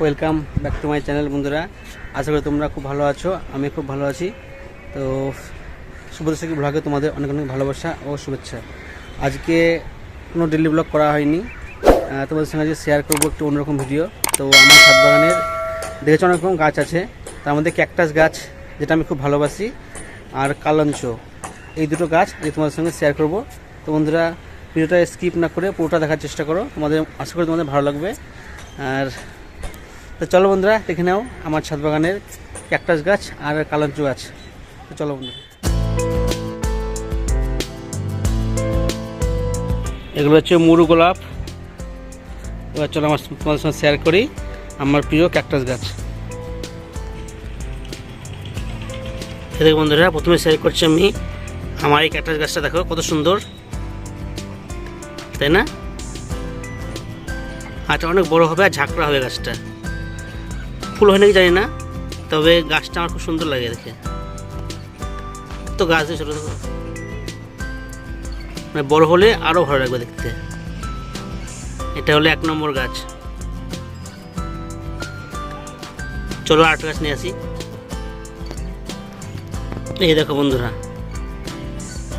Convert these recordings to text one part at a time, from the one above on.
Welcome back to my channel বন্ধুরা। আশা করি তোমরা খুব ভালো আছো, আমি খুব ভালো আছি। তো শুভদর্শকী ব্লগে তোমাদের অনেক অনেক ভালোবাসা ও শুভেচ্ছা। আজকে কোনো ডেলি ব্লগ করা হয়নি। তোমাদের সঙ্গে আজকে শেয়ার করব একটু অন্যরকম ভিডিও তো আমার ছাদ বাগানের দেখেছ অনেক রকম গাছ আছে। তার মধ্যে ক্যাকটাস গাছ, যেটা আমি খুব ভালোবাসি, আর কালঞ্চ। এই দুটো গাছ যে তোমাদের সঙ্গে শেয়ার করব। তো বন্ধুরা ভিডিওটা স্কিপ না করে পুরোটা দেখার চেষ্টা করো। তোমাদের, আশা করি তোমাদের ভালো লাগবে। আর তো চলো বন্ধুরা, দেখে নাও আমার ছাদ বাগানের ক্যাকটাস গাছ আর কালঞ্চ গাছ। তো চলো বন্ধুরা। এগুলো হচ্ছে মুরু গোলাপ। এবার চলো আমার তোমাদের সঙ্গে শেয়ার করি আমার প্রিয় ক্যাকটাস গাছ। দেখো বন্ধুরা, প্রথমে শেয়ার করছি আমি আমার এই ক্যাকটাস গাছটা, দেখো কত সুন্দর। তাই না? আচ্ছা অনেক বড় হবে আর ঝাঁকড়া হবে গাছটা। ফুল হয় নাকি জানি না, তবে গাছটা আমার খুব সুন্দর লাগে দেখে। তো গাছ দিয়ে ছোটো দেখো মানে বড় হলে আরও ভালো লাগবে দেখতে। এটা হলো এক নম্বর গাছ। চলো আরেকটা গাছ নিয়ে আসি। এই দেখো বন্ধুরা,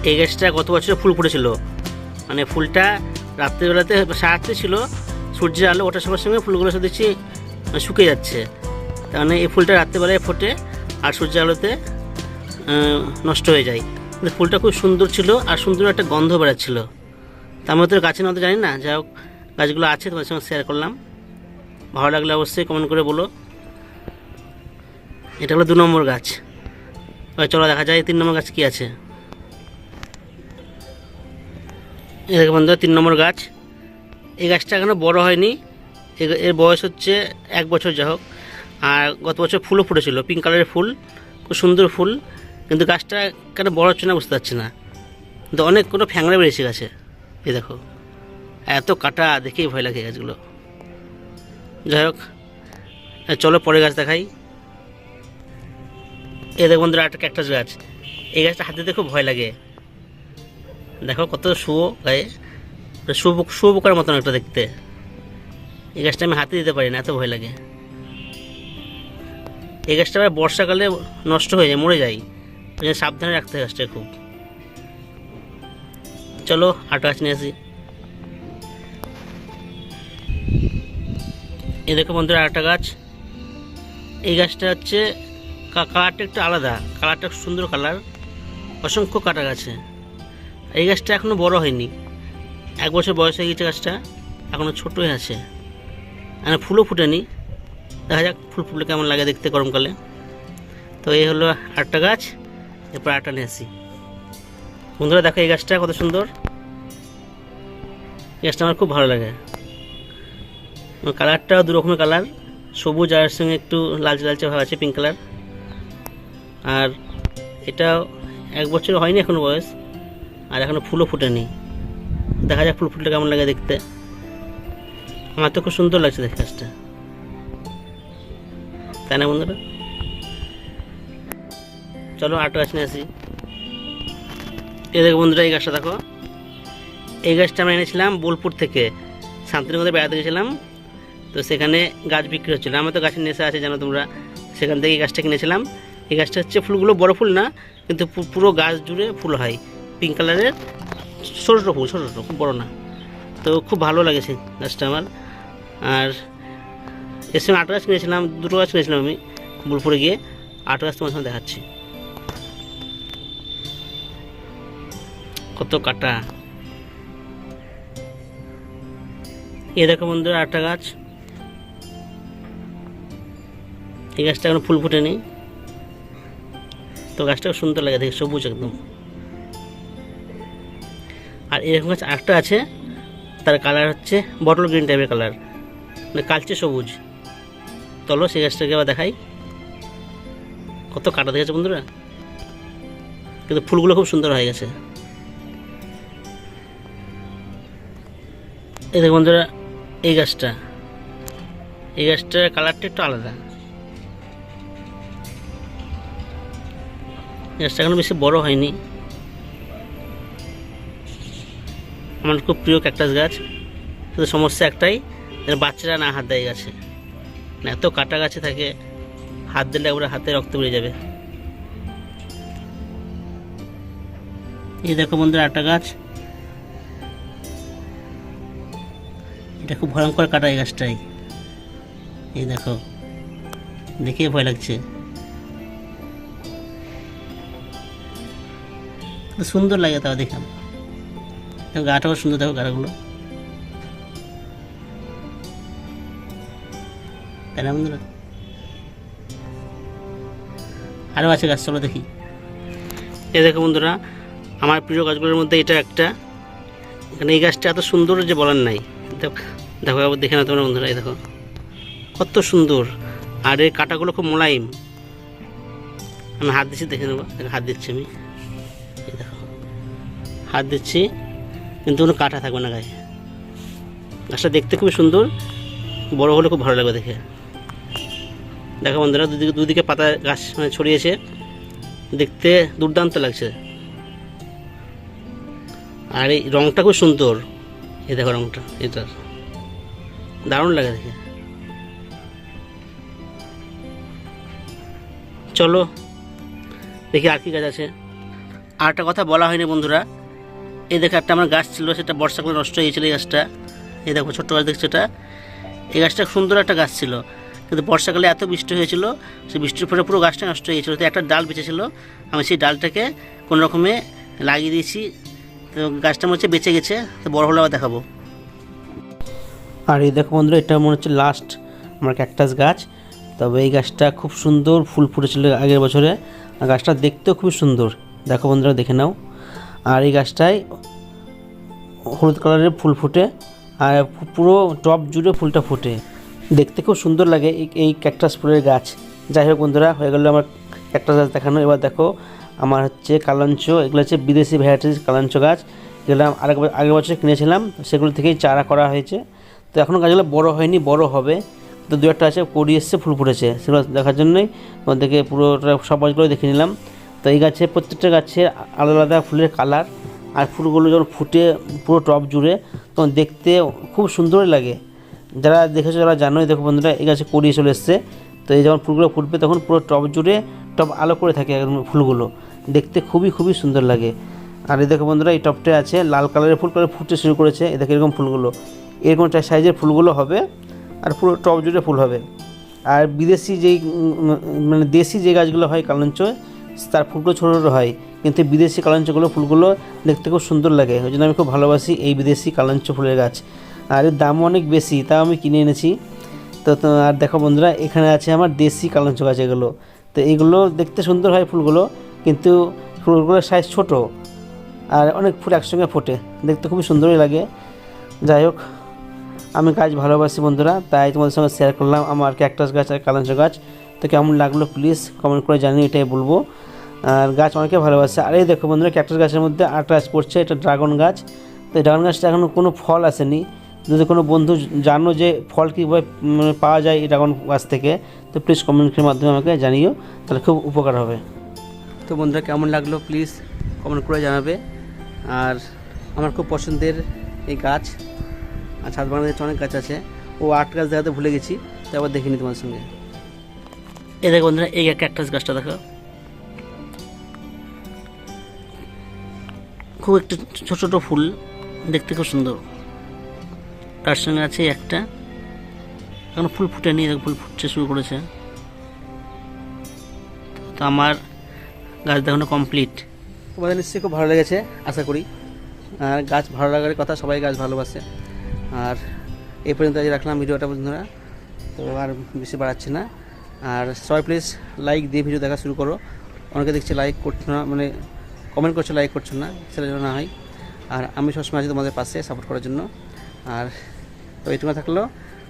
এই গাছটা গত বছর ফুল ফুটেছিল? মানে ফুলটা রাত্রিবেলাতে সারাতে ছিল, সূর্যের আলো ওঠার সঙ্গে সঙ্গে ফুলগুলো সব দেখছি মানে শুকিয়ে যাচ্ছে। মানে এই ফুলটা রাত্রিবেলায় ফোটে আর সূর্যের আলোতে নষ্ট হয়ে যায়। কিন্তু ফুলটা খুব সুন্দর ছিল আর সুন্দর একটা গন্ধ বেড়াচ্ছিল। তার মধ্যে গাছের মধ্যে জানি না। যাই হোক, গাছগুলো আছে তোমার সঙ্গে শেয়ার করলাম। ভালো লাগলে অবশ্যই কমেন্ট করে বলো। এটা হলো দু নম্বর গাছ। চলো দেখা যায় তিন নম্বর গাছ কি আছে। এই দেখো বন্ধুরা, তিন নম্বর গাছ। এই গাছটা এখনও বড় হয়নি। এর বয়স হচ্ছে এক বছর যা হোক। আর গত বছর ফুলও ফুটেছিল পিঙ্ক কালারের ফুল, খুব সুন্দর ফুল, কিন্তু গাছটা কেন বড় হচ্ছে না বুঝতে পারছি না। কিন্তু অনেক কোনো ফ্যাংরা বেরিয়েছে গাছে, এই দেখো। এত কাটা, দেখেই ভয় লাগে গাছগুলো। যাই হোক চলো পরে গাছ দেখাই। এ দেখো বন্ধুরা, একটা ক্যাকটাস গাছ। এই গাছটা হাতে দিতে খুব ভয় লাগে। দেখো কত শুয়ো গায়ে, শুভ শুয়োপোকার মতন একটা দেখতে। এই গাছটা আমি হাতে দিতে পারি না, এত ভয় লাগে। এই গাছটা আবার বর্ষাকালে নষ্ট হয়ে যায়, মরে যায়। ওই জন্য সাবধানে রাখতে হয় গাছটা খুব। চলো আটা গাছ নিয়ে আসি। এই দেখো বন্ধুরা আরেকটা গাছ। এই গাছটা হচ্ছে কালারটা একটু আলাদা। কালারটা সুন্দর কালার। অসংখ্য কাটা গাছে এই গাছটা এখনও বড় হয়নি। এক বছর বয়স হয়ে গেছে গাছটা। এখনও ছোটোই আছে। মানে ফুলও ফুটেনি। দেখা যাক ফুল ফুটলে কেমন লাগে দেখতে গরমকালে। তো এই হলো আটটা গাছ, এরপর আটটা নিয়ে আসি। বন্ধুরা, দেখো এই গাছটা কত সুন্দর। এই গাছটা আমার খুব ভালো লাগে। কালারটা দু রকমের কালার। সবুজ আর সঙ্গে একটু লালচে লালচে ভাব আছে পিঙ্ক কালার আর এটা এক বছর হয়নি এখনও বয়স, আর এখনও ফুলও ফুটেনি। দেখা যাক ফুল ফুলটা কেমন লাগে দেখতে। আমার তো খুব সুন্দর লাগছে দেখে গাছটা। তাই না বন্ধুরা। চলো আট গাছ নিয়ে আসি। এই দেখো বন্ধুরা, এই গাছটা দেখো। এই গাছটা আমরা এনেছিলাম বোলপুর থেকে। শান্তিনগরে বেড়াতে গেছিলাম। তো সেখানে গাছ বিক্রি হচ্ছিল। আমার তো গাছের নেশা আছে, জানো তোমরা। সেখান থেকে এই গাছটা কিনেছিলাম এই গাছটা হচ্ছে ফুলগুলো বড় ফুল না, কিন্তু পুরো গাছ জুড়ে ফুল হয়। পিঙ্ক কালারের ছোটো ছোটো ফুল ছোটো ছোটো খুব বড়ো না। তো খুব ভালো লাগেছে গাছটা আমার। আর সঙ্গে আট গাছ কিনেছিলাম দুটো গাছ কিনেছিলাম আমি বোলপুরে গিয়ে আট গাছ তোমার সঙ্গে দেখাচ্ছি। কত কাটা। এ দেখো বন্ধুরা আটটা গাছ। এই গাছটা এখন ফুল ফুটেনি। তো গাছটা সুন্দর লাগে দেখে, সবুজ একদম। আর এরকম গাছ আরেকটা আছে, তার কালার হচ্ছে বটল গ্রিন টাইপের কালার মানে কালচে সবুজ। চলো সেই গাছটাকে আবার দেখাই। কত কাটা দেখেছে বন্ধুরা? কিন্তু ফুলগুলো খুব সুন্দর হয়ে গেছে। এই দেখো বন্ধুরা, এই গাছটা। এই গাছটার কালারটা একটু আলাদা। গাছটা এখনও বেশি বড় হয়নি। আমার খুব প্রিয় ক্যাকটাস গাছ। শুধু সমস্যা একটাই বাচ্চারা না হাত দেয় গাছে। এত কাটা গাছে থাকে, হাত দিলে একবারে হাতে রক্ত বেরিয়ে যাবে। এই দেখো বন্ধুরা একটা গাছ। এটা খুব ভয়ঙ্কর কাটা এই গাছটাই। এই দেখো দেখে ভয় লাগছে। সুন্দর লাগে তাও দেখলাম। গাটাও সুন্দর, দেখো গাটাগুলো না বন্ধুরা আরও আছে গাছ, চলো দেখি। এ দেখো বন্ধুরা, আমার প্রিয় গাছগুলোর মধ্যে এটা একটা। এখানে এই গাছটা এত সুন্দর যে বলার নাই। দেখ- আবার দেখে না তোমরা বন্ধুরা, এই দেখো। কত সুন্দর। আর এর কাঁটাগুলো খুব মোলায়েম। আমি হাত দিচ্ছি, দেখে নেব। হাত দিচ্ছি আমি। দেখো। হাত দিচ্ছি, কিন্তু কোনো কাঁটা থাকবে না গায়ে। গাছটা দেখতে খুবই সুন্দর। বড় হলে খুব ভালো লাগবে দেখে। দেখো বন্ধুরা, দুদিকে দুদিকে পাতা গাছ মানে ছড়িয়েছে দেখতে দুর্দান্ত লাগছে। আর এই রঙটা খুব সুন্দর। এই দেখো রঙটা এটার দারুণ লাগে দেখে। চলো, দেখি আর কি গাছ আছে। আর একটা কথা বলা হয়নি বন্ধুরা। এই দেখো একটা আমার গাছ ছিল, সেটা বর্ষাকালে নষ্ট হয়ে গেছিল এই গাছটা। এই দেখো ছোট্ট গাছ দেখছ এটা। এই গাছটা সুন্দর একটা গাছ ছিল। কিন্তু বর্ষাকালে এত বৃষ্টি হয়েছিল, সেই বৃষ্টির ফলে পুরো গাছটা নষ্ট হয়ে গেছিল। তো একটা ডাল বেঁচেছিল, আমি সেই ডালটাকে কোনো রকমে লাগিয়ে দিয়েছি। তো গাছটা মনে হচ্ছে বেঁচে গেছে, তো বড় হলে আবার দেখাবো। আর এই দেখো বন্ধুরা, এটা মনে হচ্ছে লাস্ট আমার ক্যাকটাস গাছ। তবে এই গাছটা খুব সুন্দর ফুল ফুটেছিল আগের বছরে। আর গাছটা দেখতেও খুব সুন্দর। দেখো বন্ধুরা, দেখে নাও। আর এই গাছটায় হলুদ কালারের ফুল ফুটে, আর পুরো টপ জুড়ে ফুলটা ফুটে। দেখতে খুব সুন্দর লাগে এই- ক্যাকটাস ফুলের গাছ। যাই হোক বন্ধুরা, হয়ে গেলো আমার ক্যাকটাস গাছ দেখানো। এবার দেখো, আমার হচ্ছে কালাঞ্চ, এগুলো হচ্ছে বিদেশি ভ্যারাইটিস কালাঞ্চ গাছ। যেগুলো আরেক আগের বছর কিনেছিলাম, সেগুলো থেকেই চারা করা হয়েছে। তো এখনও গাছগুলো বড় হয়নি, বড় হবে। তো দু একটা আছে কড়ি এসছে, ফুল ফুটেছে। সেগুলো দেখার জন্যই তোমাদেরকে পুরোটা সব গাছগুলো দেখে নিলাম। তো এই গাছে, প্রত্যেকটা গাছে আলাদা আলাদা ফুলের কালার আর ফুলগুলো যখন ফুটে পুরো টপ জুড়ে, তখন দেখতে খুব সুন্দরই লাগে। যারা দেখেছ, যারা জানোই, দেখো বন্ধুরা, এই গাছে কড়িয়ে চলে এসছে। তো এই যখন ফুলগুলো ফুটবে, তখন পুরো টপ জুড়ে টপ আলো করে থাকে একদম ফুলগুলো। দেখতে খুবই খুবই সুন্দর লাগে। আর এই দেখো বন্ধুরা, এই টপটা আছে, লাল কালারের ফুল করে ফুটতে শুরু করেছে। এই দেখো এরকম ফুলগুলো। এরকম সাইজের ফুলগুলো হবে, আর পুরো টপ জুড়ে ফুল হবে। আর বিদেশি যেই মানে দেশি যে গাছগুলো হয় কালঞ্চ তার ফুলগুলো ছোটো ছোটো হয়। কিন্তু বিদেশি কালাঞ্চগুলো ফুলগুলো দেখতে খুব সুন্দর লাগে। ওই জন্য আমি খুব ভালোবাসি এই বিদেশি কালাঞ্চ ফুলের গাছ। আর এর দাম অনেক বেশি, তাও আমি কিনে এনেছি। তো আর দেখো বন্ধুরা, এখানে আছে আমার দেশি কালাঞ্চ গাছ এগুলো তো এগুলো দেখতে সুন্দর হয় ফুলগুলো, কিন্তু ফুলগুলোর সাইজ ছোট আর অনেক ফুল একসঙ্গে ফোটে। দেখতে খুবই সুন্দরই লাগে। যাই হোক, আমি গাছ ভালোবাসি বন্ধুরা, তাই তোমাদের সঙ্গে শেয়ার করলাম আমার ক্যাকটাস গাছ আর কালাঞ্চ গাছ। তো কেমন লাগল প্লিজ কমেন্ট করে জানিয়ে এটাই বলব। আর গাছ অনেকে ভালোবাসে। আর এই দেখো বন্ধুরা ক্যাকটাস গাছের মধ্যে গাছ পড়ছে, এটা ড্রাগন গাছ। তো ড্রাগন গাছটা এখনও কোনো ফল আসেনি। যদি কোনো বন্ধু জানো যে ফল কীভাবে পাওয়া যায় ড্রাগন গাছ থেকে, তো প্লিজ কমেন্টের মাধ্যমে আমাকে জানিও, তাহলে খুব উপকার হবে। তো বন্ধুরা, কেমন লাগল? প্লিজ কমেন্ট করে জানাবে। আর আমার খুব পছন্দের এই গাছ, আর ছাদ বাগানের অনেক গাছ আছে। ও আট গাছ দেখাতে ভুলে গেছি, তো আবার দেখিনি তোমার সঙ্গে। এই দেখো বন্ধুরা, এই ক্যাকটাস গাছটা দেখো। খুব একটু ছোট ছোট ফুল, দেখতে খুব সুন্দর। তার সঙ্গে আছে? একটা। এখন ফুল ফুটেনি দেখো, ফুল ফুটতে শুরু করেছে। তো আমার গাছ দেখানো কমপ্লিট তোমাদের নিশ্চয়ই খুব ভালো লেগেছে, আশা করি। আর গাছ ভালো লাগার কথা সবাই গাছ ভালোবাসে। আর এই পর্যন্ত আজ রাখলাম ভিডিওটা, বন্ধুরা। তো আর বেশি বাড়াচ্ছি না। আর সবাই প্লিজ লাইক দিয়ে ভিডিও দেখা শুরু করো। অনেকে দেখছি লাইক করছ না মানে কমেন্ট করছ লাইক করছ না, সেটা যেন না হয়। আর আমি সবসময় আছি তোমাদের পাশে সাপোর্ট করার জন্য। আর তো এইটুকু থাকল।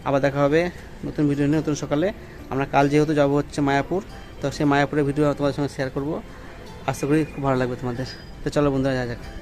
আবার দেখা হবে নতুন ভিডিও নিয়ে, নতুন সকালে। আমরা কাল যেহেতু যাব হচ্ছে মায়াপুর, তো সেই মায়াপুরের ভিডিও তোমাদের সঙ্গে শেয়ার করব। আশা করি খুব ভালো লাগবে তোমাদের। তো চলো বন্ধুরা যা যাক।